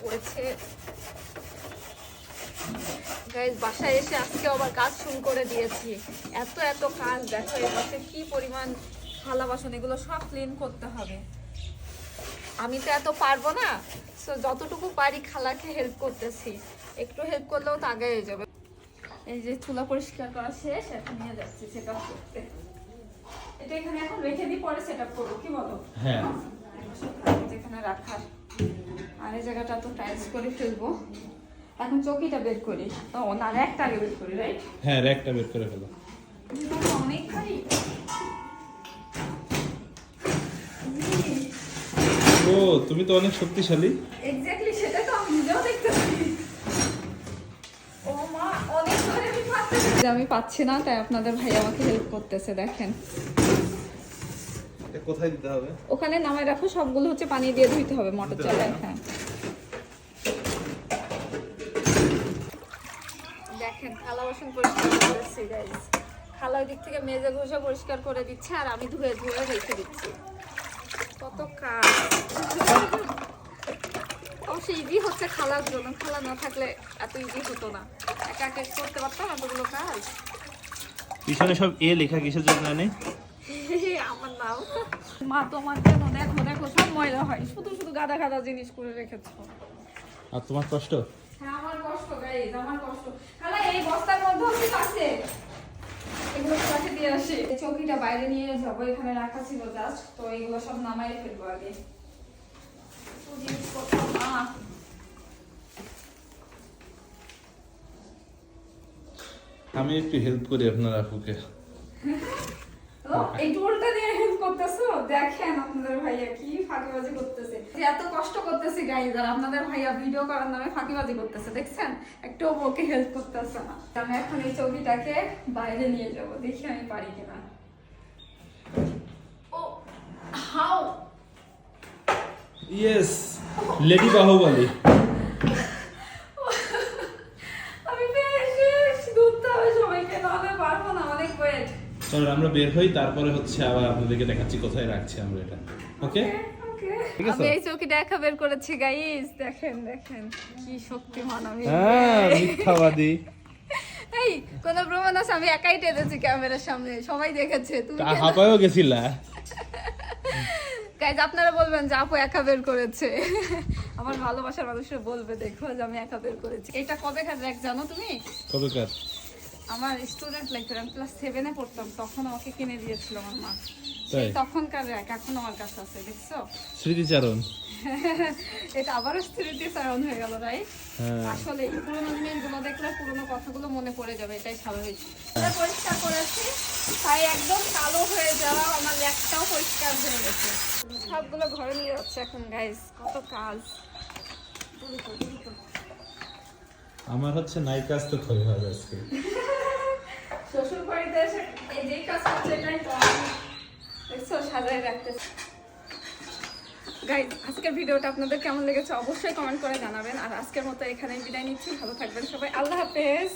পড়েছে। গাইজ বাসায় এসে আজকে আবার কাজ শুরু করে দিয়েছি। এত এত কাজ দেখো পাশে কি পরিমাণ থালা বাসন এগুলো সব ক্লিন করতে হবে। আমি তো এত পারব না তো যতটুকু পারি খালাকে হেল্প করতেছি। একটু হেল্প করলেও তো আগে হয়ে যাবে। এই যে চুলা পরিষ্কার করা শেষ এখন নিয়ে যাচ্ছি সেটা করতে। এটা এখানে এখন রেখে দিই পরে সেটা করব কি বলো? হ্যাঁ। যেখানে রাখার আর এই জায়গাটা তো টাইলস করে ফেলব। এখন চৌকিটা বের করি। ও না র্যাকটা আগে বের করি রাইট হ্যাঁ র্যাকটা বের করে ফেলো। অনেক ও তুমি তো অনেক শক্তিশালী। এক্স্যাক্টলি সেটা তো আমি নিজেও দেখতেছি ও মা অনেক ধরে আমি পাচ্ছি আমি পাচ্ছি না তাই আপনাদের ভাই আমাকে হেল্প করতেছে দেখেন। এটা কোথায় দিতে হবে? ওখানে নামায় রাখো সবগুলো হচ্ছে পানি দিয়ে ধুইতে হবে মোটর চালায় হ্যাঁ। দেখেন থালা বাসন পরিষ্কার করেছি গাইস খালা ওই দিক থেকে মেজে ঘষে পরিষ্কার করে দিচ্ছে আর আমি ধুয়ে ধুয়ে রেখে দিচ্ছি। কত কাজ। অবশ্য ইজি হচ্ছে খালার জন্য। খালা না থাকলে এত ইজি হতো না। একা একা করতে পারতাম এতগুলো কাজ। পিছনে সব এ লেখা কিসের জন্য জানি আমার নাম। মা তোমার জন্য দেখো দেখো সব ময়লা হয়। শুধু শুধু গাদা গাদা জিনিস করে রেখেছো। আর তোমার কষ্ট? আমার কষ্ট আমার কষ্ট। এই বস্তার এগুলো কাছে দিয়ে আসি। চৌকিটা বাইরে নিয়ে যাব, এখানে রাখা ছিল জাস্ট তো এগুলো সব নামাই ফেলব আগে। আমি একটু হেল্প করি আপনার আপুকে। এই টুলটা দিয়ে হেল্প করতেছো? দেখেন আপনাদের ভাইয়া কি ফাঁকিবাজি করতেছে। যে এত কষ্ট করতেছে গাইজ আর আপনাদের ভাইয়া ভিডিও করার নামে ফাঁকিবাজি করতেছে, দেখছেন? একটু ওকে হেল্প করতেছে না। আমি এখন এই চৌকিটাকে বাইরে নিয়ে যাব, দেখি আমি পারি কিনা। ও হাউ ইয়েস লেডি বাহুবলী আমি পেরেছি ধরতে হবে সবাইকে নাহলে পারব না অনেক আমরা বের হই তারপরে হচ্ছে আবার আপনাদেরকে দেখাচ্ছি কোথায় রাখছি আমরা এটা। ওকে আমি এই চৌকিটা একা বের করেছি গাইস দেখেন দেখেন। কি শক্তিমান আমি। হ্যাঁ মিথ্যাবাদী। এই কোন প্রমাণ আছে? আমি একাই টেনেছি ক্যামেরার সামনে। সবাই দেখেছে তুমি তা হাঁপায়ও গেছিলা? গাইজ আপনারা বলবেন যে আপু একা বের করেছে। আমার ভালোবাসার মানুষরা বলবে দেখো যে আমি একা বের করেছি। এটা কবে কার জানো তুমি? কবেকার আমার স্টুডেন্ট লাইফের আমি ক্লাস সেভেনে পড়তাম তখন আমাকে কিনে দিয়েছিল আমার মা? সেই তখনকার র্যাক এখন আমার কাছে আছে দেখছ? স্মৃতিচারণ? এটা আবারও স্মৃতিচারণ হয়ে গেল রাইট হ্যাঁ। আসলে পুরোনো জিনিসগুলো দেখলে পুরোনো কথাগুলো মনে পড়ে যাবে এটাই স্বাভাবিক। এটা পরিষ্কার করেছি তাই একদম কালো হয়ে যাওয়া আমার ল্যাকটাও পরিষ্কার হয়ে গেছে। সবগুলো ঘরে নিয়ে যাচ্ছে এখন গাইস কত কাজ। আমার হচ্ছে নাই তো ক্ষয় হবে আজকে। শ্বশুর বাড়িতে এসে এই যেই কাজ করছে এটাই তো দেখছ, সাজায় রাখতেছে। গাইজ আজকের ভিডিওটা আপনাদের কেমন লেগেছে অবশ্যই কমেন্ট করে জানাবেন। আর আজকের মতো এখানে বিদায় নিচ্ছি। ভালো থাকবেন সবাই। আল্লাহ হাফেজ।